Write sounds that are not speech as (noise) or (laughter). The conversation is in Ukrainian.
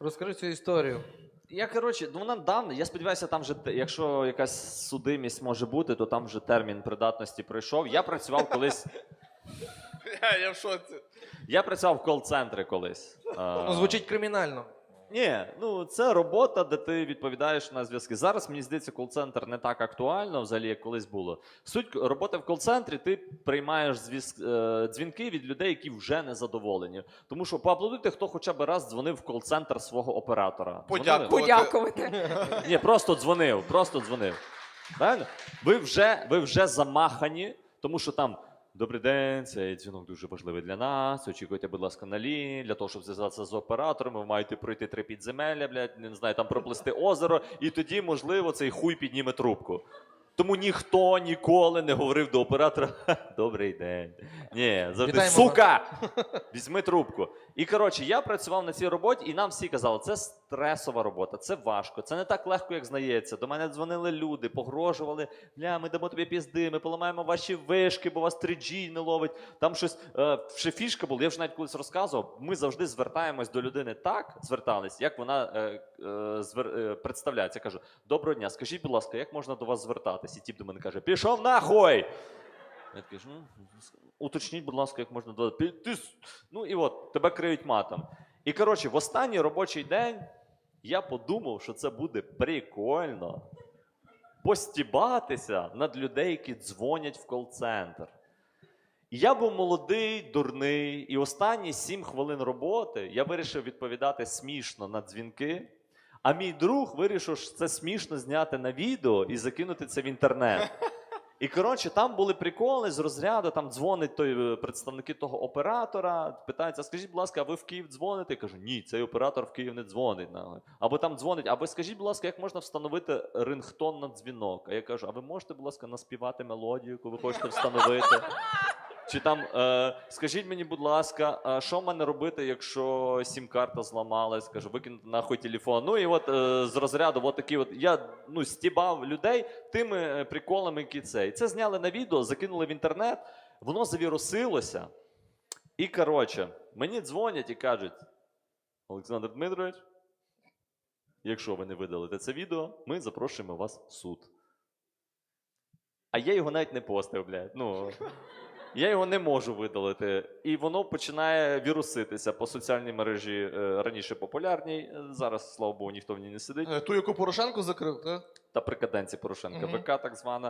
Розкажи цю історію. Я коротше, ну вона давно. Я сподіваюся, там вже те- якщо якась судимість може бути, то там вже термін придатності пройшов. Я працював колись. (laughs) Я, в шоці. Я працював в кол-центрі колись. Е, Ну, звучить кримінально. Ні, ну це робота, де ти відповідаєш на зв'язки. Зараз мені здається, кол-центр не так актуально, взагалі, як колись було. Суть роботи в кол-центрі, ти приймаєш зв'яз... е, дзвінки від людей, які вже не задоволені. Тому що поаплодуйте, хто хоча б раз дзвонив в кол-центр свого оператора. Дзвонили? Подякувати. Ні, просто дзвонив, просто дзвонив. Правильно? Ви вже, ви вже замахані, тому що там. Добрий день, цей дзвінок дуже важливий для нас. Очікуйте, будь ласка, на лінії. Для того, щоб зв'язатися з оператором, ви маєте пройти три підземелля, блядь, не знаю, там проплисти озеро, і тоді, можливо, цей хуй підніме трубку. Тому ніхто ніколи не говорив до оператора Добрий день. Ні, завжди Вітаємо сука! (laughs) Візьми трубку. І коротше, я працював на цій роботі, і нам всі казали, це стресова робота, це важко, це не так легко, як здається. До мене дзвонили люди, погрожували. Бля, ми дамо тобі пізди, ми поламаємо ваші вишки, бо вас 3G не ловить. Там щось е, ще фішка була. Я вже навіть колись розказував. Ми завжди звертаємось до людини так, звертались, як вона е, е, звер- е, представляється. Я кажу: доброго дня, скажіть, будь ласка, як можна до вас звертатись? І тіп до мене каже: Пішов нахуй! Я такий, ну, уточніть, будь ласка, як можна до ти, ти Ну і от, тебе криють матом. І коротше, в останній робочий день я подумав, що це буде прикольно постібатися над людей, які дзвонять в кол-центр. Я був молодий, дурний, і останні сім хвилин роботи я вирішив відповідати смішно на дзвінки. А мій друг вирішив, що це смішно зняти на відео і закинути це в інтернет. І коротше, там були приколи з розряду, там дзвонить той е, представники того оператора, питаються, скажіть, будь ласка, а ви в Київ дзвоните? Я кажу, ні, цей оператор в Київ не дзвонить. Або там дзвонить, а ви скажіть, будь ласка, як можна встановити рингтон на дзвінок? А я кажу, а ви можете, будь ласка, наспівати мелодію, яку ви хочете встановити? Чи там е, скажіть мені, будь ласка, а що мене робити, якщо сім-карта зламалась? Кажу, викинути нахуй телефон. Ну і от е, з розряду, от такі от я ну, стібав людей тими е, приколами, які це. І це зняли на відео, закинули в інтернет, воно завірусилося. І коротше, мені дзвонять і кажуть: Олександр Дмитрович, якщо ви не видалите це відео, ми запрошуємо вас в суд. А я його навіть не постив, блядь. Ну, я його не можу видалити. І воно починає віруситися по соціальній мережі е, раніше популярній. е, Зараз, слава Богу, ніхто в ній не сидить. Е, Ту, яку Порошенко закрив, так? Та при каденції Порошенка. Мгм. ВК так звана.